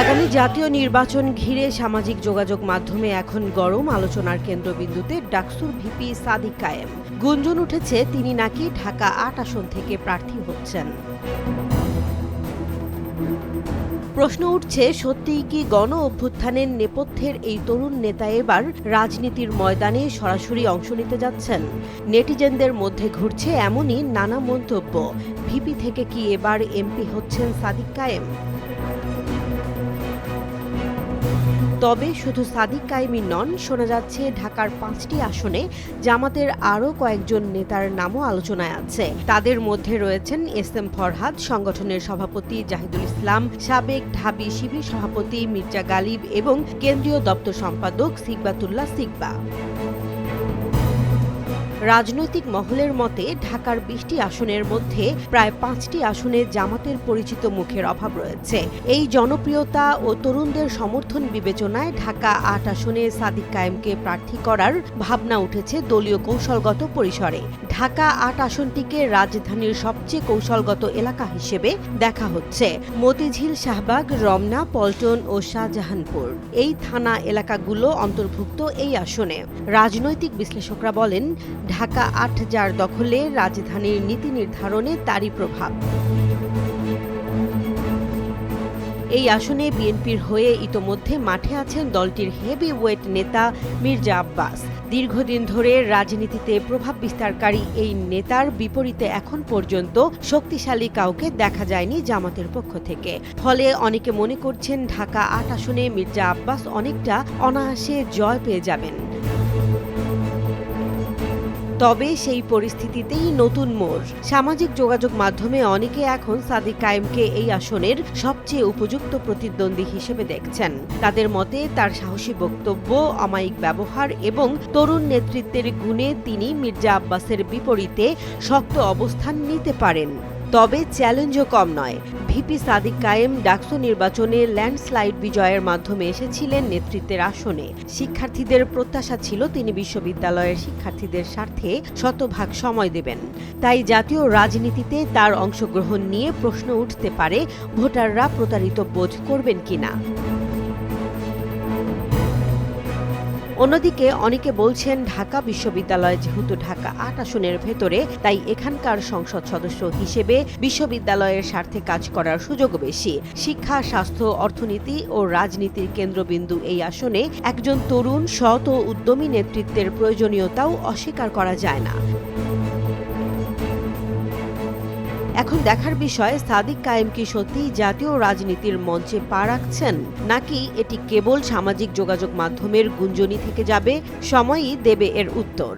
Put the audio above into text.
আগামী জাতীয় নির্বাচন ঘিরে সামাজিক যোগাযোগ মাধ্যমে এখন গরম আলোচনার কেন্দ্রবিন্দুতে ডাকসুর ভিপি সাদিক কায়েম। গুঞ্জন উঠেছে, তিনি নাকি ঢাকা আট আসন থেকে প্রার্থী হচ্ছেন। প্রশ্ন উঠছে, সত্যিই কি গণ অভ্যুত্থানের নেপথ্যের এই তরুণ নেতা এবার রাজনীতির ময়দানে সরাসরি অংশ নিতে যাচ্ছেন? নেটিজেনদের মধ্যে ঘুরছে এমনই নানা মন্তব্য। ভিপি থেকে কি এবার এমপি হচ্ছেন সাদিক কায়েম? তবে শুধু সাদিক কাইমি নন, শোনা যাচ্ছে ঢাকার পাঁচটি আসনে জামাতের আরও কয়েকজন নেতার নামও আলোচনায় আছে। তাদের মধ্যে রয়েছেন এস এম ফরহাদ, সংগঠনের সভাপতি জাহিদুল ইসলাম, সাবেক ঢাবি শিবির সভাপতি মির্জা গালিব এবং কেন্দ্রীয় দপ্তর সম্পাদক সিকবাতুল্লাহ সিকবা। রাজনৈতিক মহলের মতে, ঢাকার বিশটি আসনের মধ্যে প্রায় পাঁচটি আসনে জামাতের পরিচিত মুখের অভাব রয়েছে। এই জনপ্রিয়তা ও তরুণদের সমর্থন বিবেচনায় ঢাকা আট আসনে সাদিক কায়েমকে প্রার্থী করার ভাবনা উঠেছে দলীয় কৌশলগত পরিসরে। ঢাকা আট আসনটিকে রাজধানীর সবচেয়ে কৌশলগত এলাকা হিসেবে দেখা হচ্ছে। মতিঝিল, শাহবাগ, রমনা, পল্টন ও শাহজাহানপুর। এই থানা এলাকাগুলো অন্তর্ভুক্ত এই আসনে। রাজনৈতিক বিশ্লেষকরা বলেন ঢাকা আট যার দখলে রাজধানীর নীতি নির্ধারণে তারই প্রভাব। এই আসনে বিএনপির হয়ে ইতোমধ্যে মাঠে আছেন দলটির হেভি ওয়েট নেতা মির্জা আব্বাস। দীর্ঘদিন ধরে রাজনীতিতে প্রভাব বিস্তারকারী এই নেতার বিপরীতে এখন পর্যন্ত শক্তিশালী কাউকে দেখা যায়নি জামাতের পক্ষ থেকে। ফলে অনেকে মনে করছেন ঢাকা আট আসনে মির্জা আব্বাস অনেকটা অনায়াসে জয় পেয়ে যাবেন। তবে সেই পরিস্থিতিতেই নতুন মোড়। সামাজিক যোগাযোগ মাধ্যমে অনেকে এখন সাদিক কায়েমকে এই আসনের সবচেয়ে উপযুক্ত প্রতিদ্বন্দ্বী হিসেবে দেখছেন। তাদের মতে তার সাহসী বক্তব্য, অমায়িক ব্যবহার এবং তরুণ নেতৃত্বের গুণে তিনি মির্জা আব্বাসের বিপরীতে শক্ত অবস্থান নিতে পারেন। তবে চ্যালেঞ্জও কম নয়। ভিপি সাদিক কায়েম ডাকসু নির্বাচনে ল্যান্ডস্লাইড বিজয়ের মাধ্যমে এসেছিলেন নেতৃত্বের আসনে। শিক্ষার্থীদের প্রত্যাশা ছিল তিনি বিশ্ববিদ্যালয়ের শিক্ষার্থীদের স্বার্থে শতভাগ সময় দেবেন। তাই জাতীয় রাজনীতিতে তার অংশগ্রহণ নিয়ে প্রশ্ন উঠতে পারে, ভোটাররা প্রতারিত বোধ করবেন কিনা। অন্যদিকে অনেকে বলছেন ঢাকা বিশ্ববিদ্যালয় যেহেতু ঢাকা আট আসনের ভেতরে, তাই এখানকার সংসদ সদস্য হিসেবে বিশ্ববিদ্যালয়ের স্বার্থে কাজ করার সুযোগ বেশি। শিক্ষা, স্বাস্থ্য, অর্থনীতি ও রাজনীতির কেন্দ্রবিন্দু এই আসনে একজন তরুণ, সৎ ও উদ্যমী নেতৃত্বের প্রয়োজনীয়তাও অস্বীকার করা যায় না। এখন দেখার বিষয়, সাদিক কায়েম কি সত্যিই জাতীয় রাজনীতির মঞ্চে পা রাখছেন? নাকি এটি কেবল সামাজিক যোগাযোগ মাধ্যমের গুঞ্জনি থেকে যাবে? সময়ই দেবে এর উত্তর।